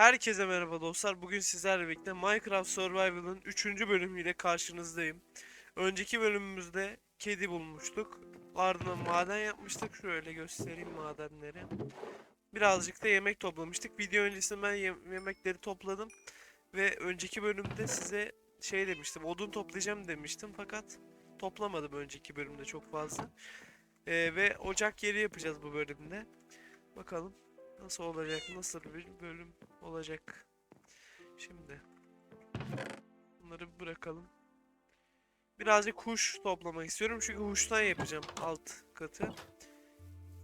Herkese merhaba dostlar. Bugün sizlerle birlikte Minecraft Survival'ın 3. bölümüyle karşınızdayım. Önceki bölümümüzde kedi bulmuştuk. Ardından maden yapmıştık. Şöyle göstereyim madenleri. Birazcık da yemek toplamıştık. Video öncesinde ben yem- yemekleri topladım. Ve önceki bölümde size şey demiştim. Odun toplayacağım demiştim. Fakat toplamadım önceki bölümde çok fazla. Ee, ve ocak yeri yapacağız bu bölümde. Bakalım nasıl olacak, nasıl bir bölüm olacak. Şimdi bunları bırakalım. Birazcık kuş toplamak istiyorum çünkü huştan yapacağım alt katı.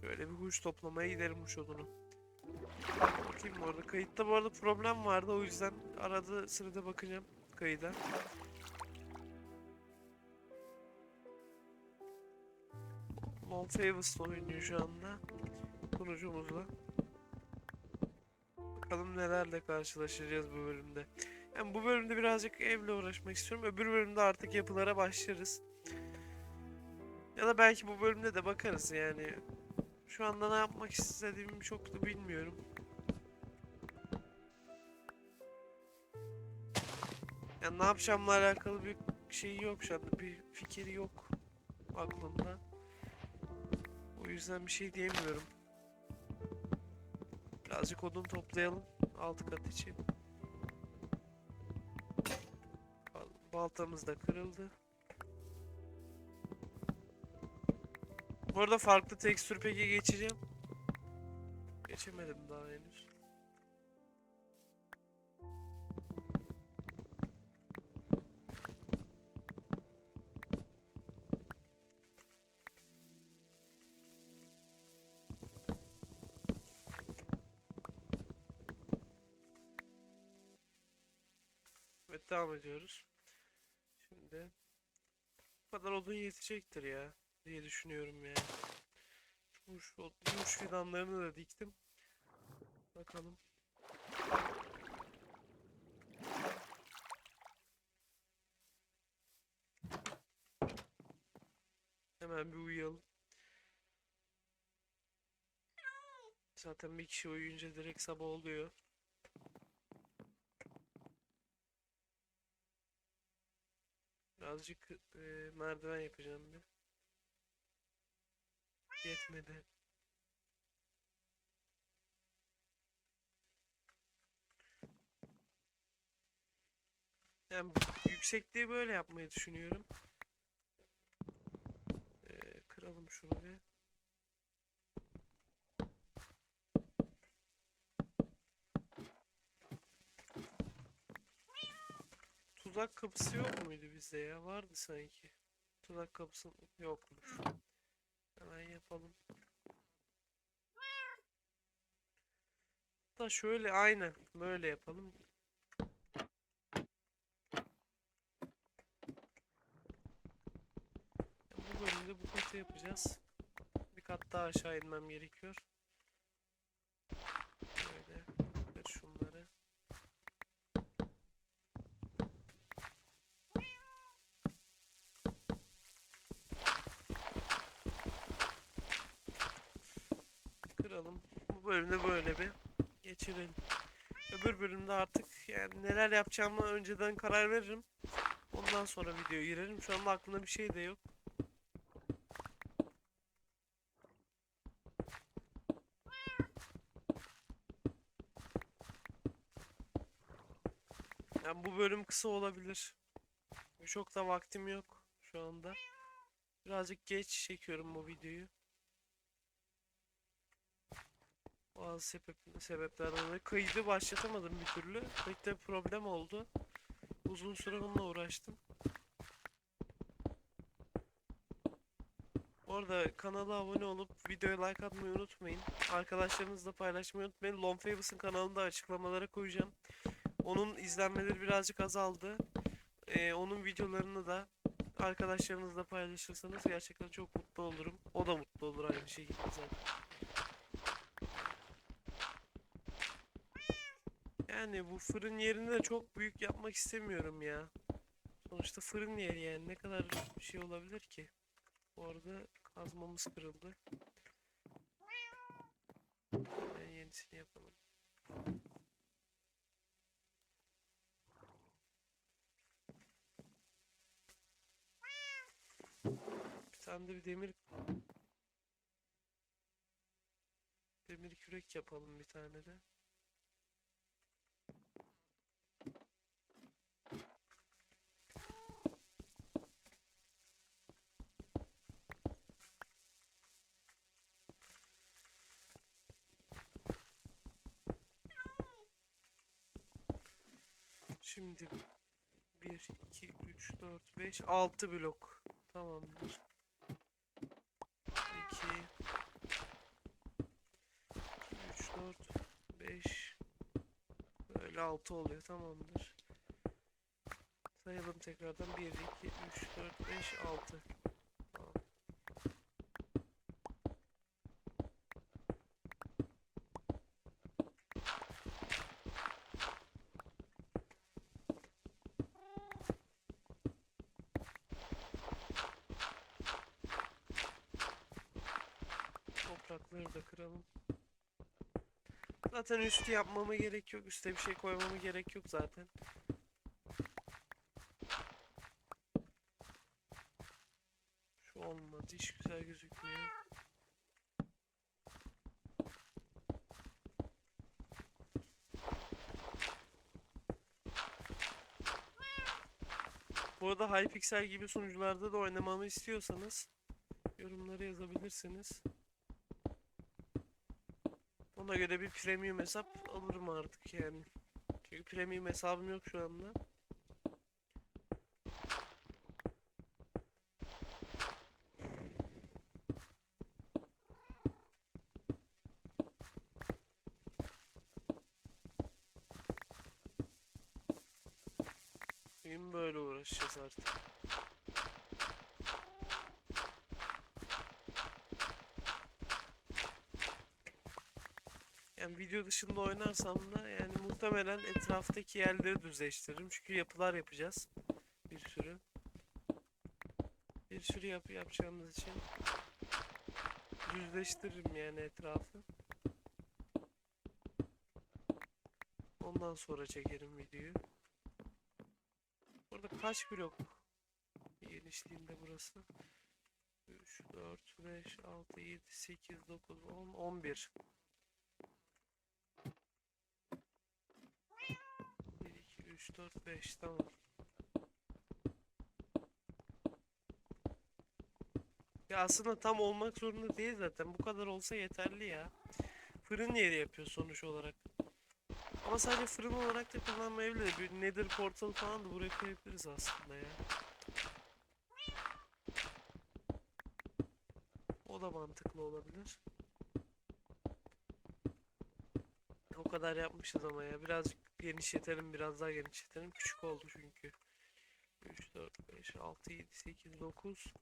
Şöyle bir huş toplamaya giderim huş odunu. Bakayım bu arada. Kayıtta bu arada problem vardı o yüzden arada sırada bakacağım kayıda. Lone Favors'la oynuyor şu anda. Sunucumuzla. Bakalım nelerle karşılaşacağız bu bölümde. Yani bu bölümde birazcık evle uğraşmak istiyorum. Öbür bölümde artık yapılara başlarız. Ya da belki bu bölümde de bakarız yani. Şu anda ne yapmak istediğimi çok da bilmiyorum. Yani ne yapacağımla alakalı bir şey yok şu anda. Bir fikir yok aklımda. O yüzden bir şey diyemiyorum. Birazcık odun toplayalım alt kat için. Bal- Baltamız da kırıldı. Bu arada farklı tekstür peki geçeceğim. Geçemedim daha henüz. Evet devam ediyoruz. Şimdi bu kadar odun yetecektir ya diye düşünüyorum yani. Muş, muş fidanlarını da diktim. Bakalım. Hemen bir uyuyalım. Zaten bir kişi uyuyunca direkt sabah oluyor. Birazcık e, merdiven yapacağım bir. Yetmedi. Yani yüksekliği böyle yapmayı düşünüyorum. E, kıralım şunu bir. Tuzak kapısı yok muydu bizde ya? Vardı sanki. Tuzak kapısı yokmuş. Hemen yapalım. Da şöyle aynen böyle yapalım. Bu bölümde bu katı yapacağız. Bir kat daha aşağı inmem gerekiyor. Böyle kır şunları. Kıralım. Bu bölümde böyle bir geçirelim. Öbür bölümde artık yani neler yapacağımı önceden karar veririm. Ondan sonra videoya girerim. Şu anda aklımda bir şey de yok. Yani bu bölüm kısa olabilir. Çok da vaktim yok şu anda. Birazcık geç çekiyorum bu videoyu. Bazı sebep, sebeplerden dolayı kaydı başlatamadım bir türlü. Pek de problem oldu. Uzun süre onunla uğraştım. Bu arada kanala abone olup videoya like atmayı unutmayın. Arkadaşlarınızla paylaşmayı unutmayın. Lone Favors'ın kanalını da açıklamalara koyacağım. Onun izlenmeleri birazcık azaldı. Ee, onun videolarını da arkadaşlarınızla paylaşırsanız gerçekten çok mutlu olurum. O da mutlu olur aynı şekilde zaten. Yani bu fırın yerini de çok büyük yapmak istemiyorum ya. Sonuçta fırın yeri yani ne kadar bir şey olabilir ki? Bu arada kazmamız kırıldı. Ben yenisini yapalım. Bir tane de bir demir demir kürek yapalım bir tane de. Şimdi 1, 2, 3, 4, 5, 6 blok. Tamamdır. 2, 3, 4, 5, böyle 6 oluyor. Tamamdır. Sayalım tekrardan. 1, 2, 3, 4, 5, 6. Tamam. Toprakları da kıralım. Zaten üstü yapmama gerek yok. Üste bir şey koymama gerek yok zaten. Şu olmadı. Hiç güzel gözükmüyor. Bu arada Hypixel gibi sunucularda da oynamamı istiyorsanız yorumlara yazabilirsiniz. Ona göre bir premium hesap alırım artık yani. Çünkü premium hesabım yok şu anda. Bugün böyle uğraşacağız artık. Video dışında oynarsam da yani muhtemelen etraftaki yerleri düzleştiririm. Çünkü yapılar yapacağız. Bir sürü. Bir sürü yapı yapacağımız için düzleştiririm yani etrafı. Ondan sonra çekerim videoyu. Burada kaç blok genişliğinde burası? 3, 4, 5, 6, 7, 8, 9, 10, 11. 1, 2, 3, 4, 5 tamam. Ya aslında tam olmak zorunda değil zaten. Bu kadar olsa yeterli ya. Fırın yeri yapıyor sonuç olarak. Ama sadece fırın olarak da kullanmayabilir. Bir nether portal falan da buraya koyabiliriz aslında ya. O da mantıklı olabilir. O kadar yapmışız ama ya. Birazcık genişletelim, biraz daha genişletelim. Küçük oldu çünkü. 3, 4, 5, 6, 7, 8, 9,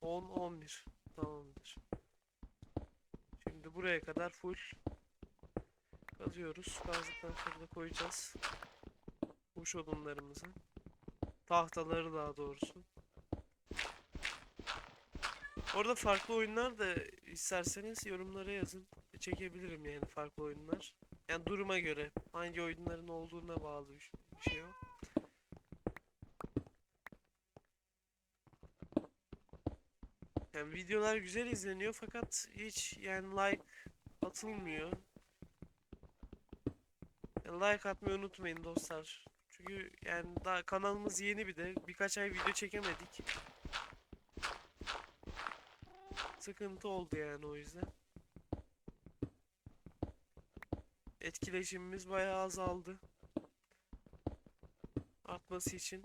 10, 11. Tamamdır. Şimdi buraya kadar full kazıyoruz. Kazdıktan sonra koyacağız. Kuş odunlarımızı. Tahtaları daha doğrusu. Orada farklı oyunlar da isterseniz yorumlara yazın. Çekebilirim yani farklı oyunlar. Yani duruma göre hangi oyunların olduğuna bağlı bir bir şey o. Yani videolar güzel izleniyor fakat hiç yani like atılmıyor. Yani like atmayı unutmayın dostlar. Çünkü yani daha kanalımız yeni bir de birkaç ay video çekemedik. Sıkıntı oldu yani o yüzden. Etkileşimimiz bayağı azaldı. Artması için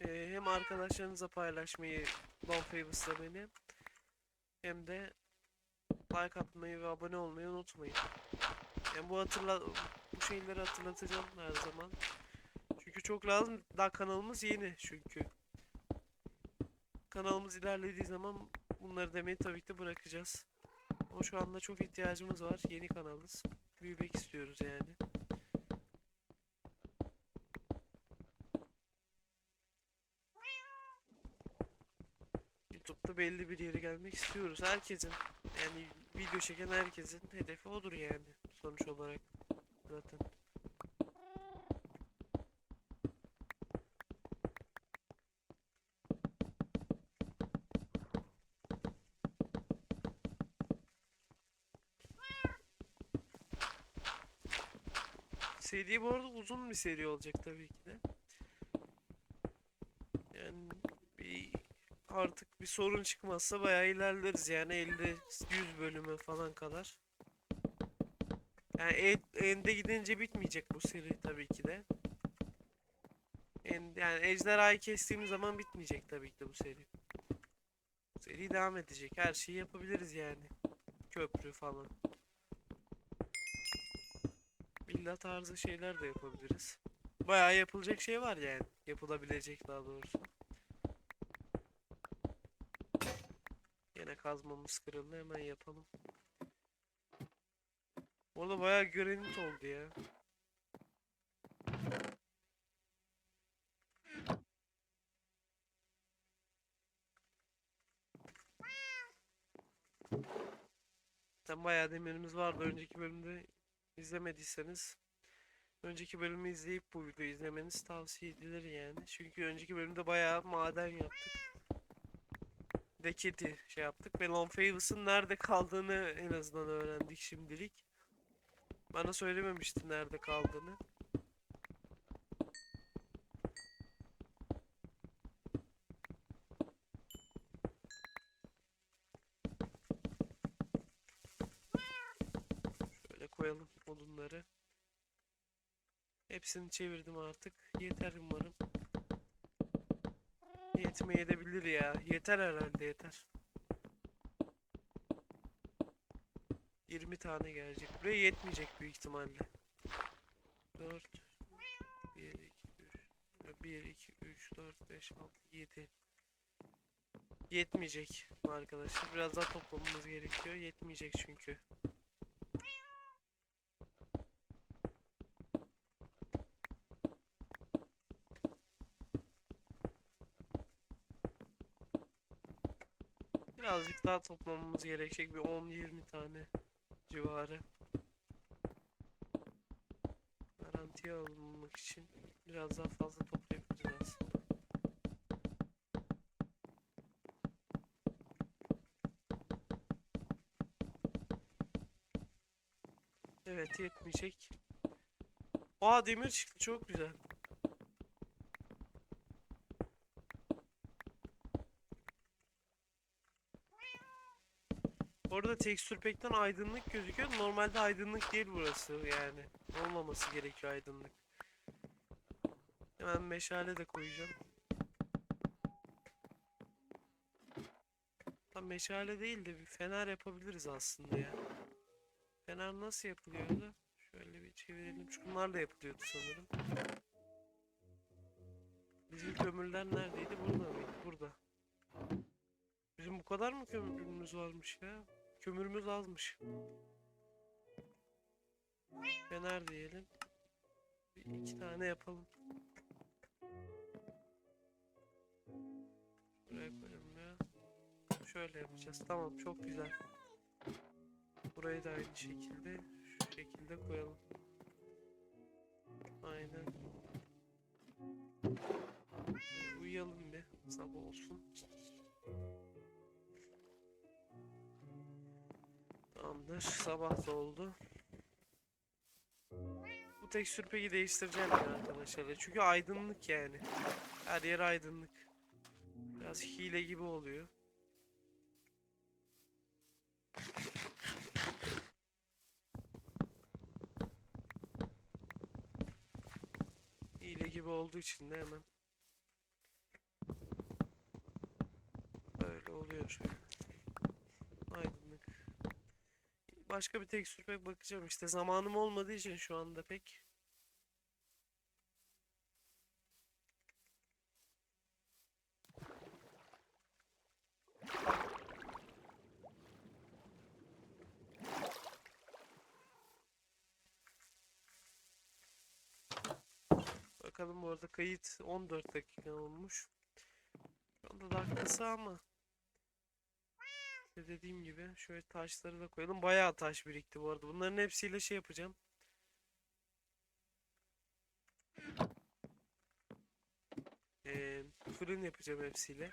eee, hem arkadaşlarınıza paylaşmayı Don Favors'la beni hem de like atmayı ve abone olmayı unutmayın. Yani bu hatırla bu şeyleri hatırlatacağım her zaman. Çünkü çok lazım. Daha kanalımız yeni çünkü. Kanalımız ilerlediği zaman bunları demeyi tabii ki de bırakacağız. Ama şu anda çok ihtiyacımız var. Yeni kanalız. Büyümek istiyoruz yani. YouTube'da belli bir yere gelmek istiyoruz. Herkesin yani video çeken herkesin hedefi odur yani sonuç olarak zaten. Seri bu arada uzun bir seri olacak tabii ki de. Yani bir artık bir sorun çıkmazsa bayağı ilerleriz yani 50 100 bölüme falan kadar. Yani en- ende gidince bitmeyecek bu seri tabii ki de. En, yani ejderhayı kestiğimiz zaman bitmeyecek tabii ki de bu seri. Seri devam edecek. Her şeyi yapabiliriz yani. Köprü falan. Villa tarzı şeyler de yapabiliriz. Bayağı yapılacak şey var yani. Yapılabilecek daha doğrusu. Yine kazmamız kırıldı. Hemen yapalım. Orada bayağı granit oldu ya. Zaten bayağı demirimiz vardı. Önceki bölümde izlemediyseniz önceki bölümü izleyip bu videoyu izlemeniz tavsiye edilir yani. Çünkü önceki bölümde bayağı maden yaptık. Deketi şey yaptık ve Lon Favors'ın nerede kaldığını en azından öğrendik şimdilik. Bana söylememişti nerede kaldığını. Şöyle koyalım odunları. Hepsini çevirdim artık. Yeter umarım. Yetmeyebilir ya. Yeter herhalde yeter. 20 tane gelecek. Buraya yetmeyecek büyük ihtimalle. 4 1 2 3 1 2 3 4 5 6 7 Yetmeyecek arkadaşlar. Biraz daha toplamamız gerekiyor. Yetmeyecek çünkü. Daha toplamamız gerekecek bir 10-20 tane civarı. Garantiye alınmak için biraz daha fazla toplayabiliriz aslında. Evet yetmeyecek. Aa demir çıktı çok güzel. Orada tekstür pekten aydınlık gözüküyor. Normalde aydınlık değil burası yani. Olmaması gerekiyor aydınlık. Hemen meşale de koyacağım. Tam meşale değil de bir fener yapabiliriz aslında ya. Fener nasıl yapılıyordu? Şöyle bir çevirelim. Şunlarla yapılıyordu sanırım. Bizim kömürler neredeydi? Burada mıydı? Burada. Bizim bu kadar mı kömürümüz varmış ya? Kömürümüz azmış. Fener diyelim. Bir iki tane yapalım. Buraya koyalım ya. Şöyle yapacağız. Tamam çok güzel. Burayı da aynı şekilde şu şekilde koyalım. Aynen. Uyuyalım bir sabah olsun. Tamamdır. Sabah da oldu. Bu tekstür peki değiştireceğim ya arkadaşlar. Çünkü aydınlık yani. Her yer aydınlık. Biraz hile gibi oluyor. Hile gibi olduğu için de hemen böyle oluyor şöyle. Aydınlık. Başka bir tekstür pek bakacağım işte zamanım olmadığı için şu anda pek. Bakalım bu arada kayıt 14 dakika olmuş. Şu anda dakikası ama işte dediğim gibi şöyle taşları da koyalım. Bayağı taş birikti bu arada. Bunların hepsiyle şey yapacağım. Ee, fırın yapacağım hepsiyle.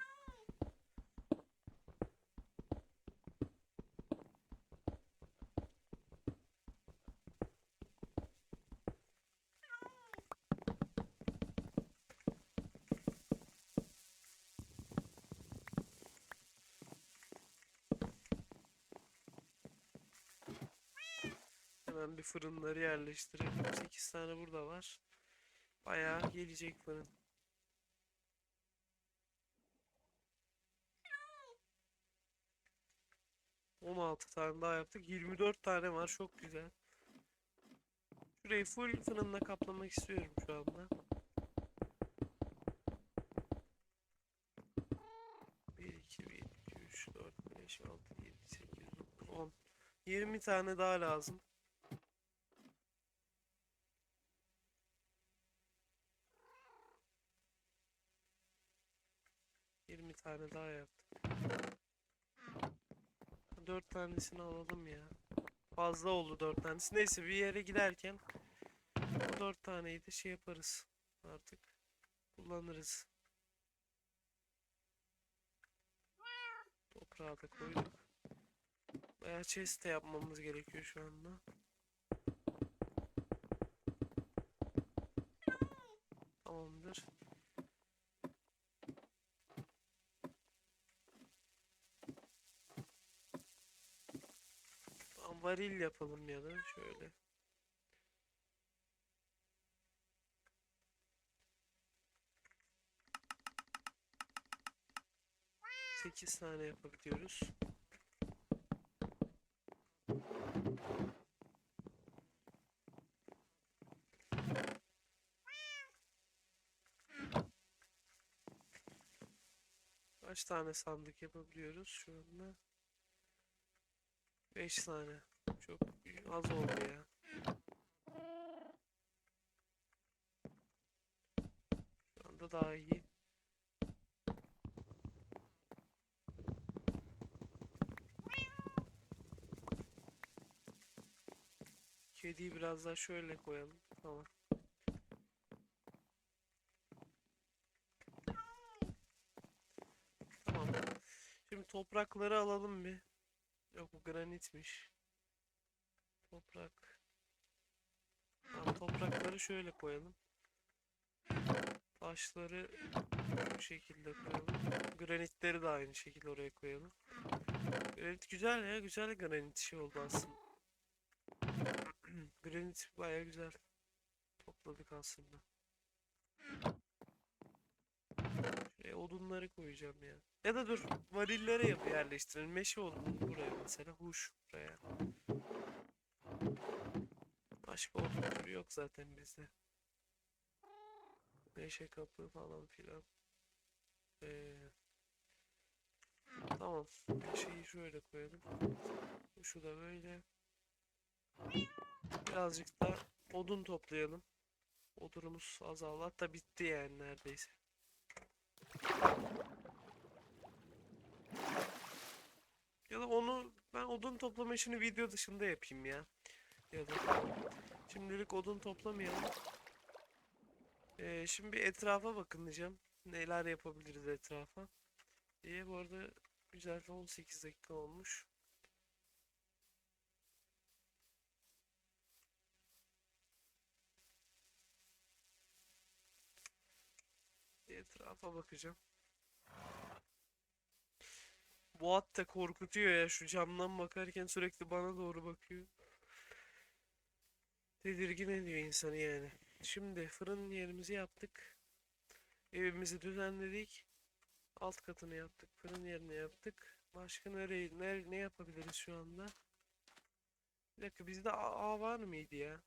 Fırınları yerleştirelim. 8 tane burada var. Bayağı gelecek fırın. On altı tane daha yaptık. 24 tane var. Çok güzel. Şurayı full fırınla kaplamak istiyorum şu anda. 1, 2, 1, 2, 3, 4, 5, 6, 7, 8, 9, 10. 20 tane daha lazım. Yirmi tane daha yaptık. Dört tanesini alalım ya. Fazla oldu dört tanesi. Neyse bir yere giderken dört taneyi de şey yaparız. Artık kullanırız. Toprağı da koyduk. Bayağı chest de yapmamız gerekiyor şu anda. Tamamdır. Tamam, varil yapalım ya da şöyle. Sekiz tane yapabiliyoruz. Kaç tane sandık yapabiliyoruz şu anda? 5 tane. Çok az oldu ya. Şu anda daha iyi. Kediyi biraz daha şöyle koyalım. Tamam. Tamam. Şimdi toprakları alalım bir. Yok bu granitmiş. Toprak. Tamam, toprakları şöyle koyalım. Taşları bu şekilde koyalım. Granitleri de aynı şekilde oraya koyalım. Granit güzel ya. Güzel granit şey oldu aslında. Granit baya güzel. Topladık aslında. Şuraya odunları koyacağım ya. Ya da dur varillere yap yerleştirelim. Meşe odun buraya mesela. Huş buraya. Başka türü yok zaten bizde. Meşe kapı falan filan. Ee, tamam. Meşeyi şöyle koyalım. Şu da böyle. Birazcık da odun toplayalım. Odunumuz azaldı. Hatta bitti yani neredeyse. Ya da onu ben odun toplama işini video dışında yapayım ya. Ya da şimdilik odun toplamayalım. Ee, şimdi bir etrafa bakın diyeceğim. Neler yapabiliriz etrafa. diye bu arada güzel 18 dakika olmuş. Etrafa bakacağım. Bu at da korkutuyor ya şu camdan bakarken sürekli bana doğru bakıyor. Tedirgin ediyor insanı yani. Şimdi fırın yerimizi yaptık. Evimizi düzenledik. Alt katını yaptık. Fırın yerini yaptık. Başka nereye, ne, ne yapabiliriz şu anda? Bir dakika bizde A, A var mıydı ya?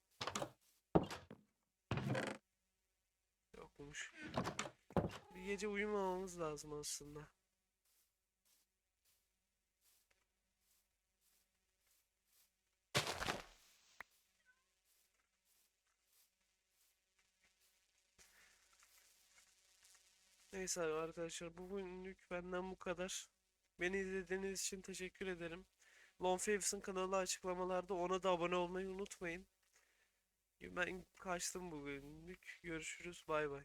Yokmuş. Bir gece uyumamamız lazım aslında. Neyse arkadaşlar bugünlük benden bu kadar. Beni izlediğiniz için teşekkür ederim. Lone Faves'ın kanalı açıklamalarda ona da abone olmayı unutmayın. Ben kaçtım bugünlük. Görüşürüz. Bay bay.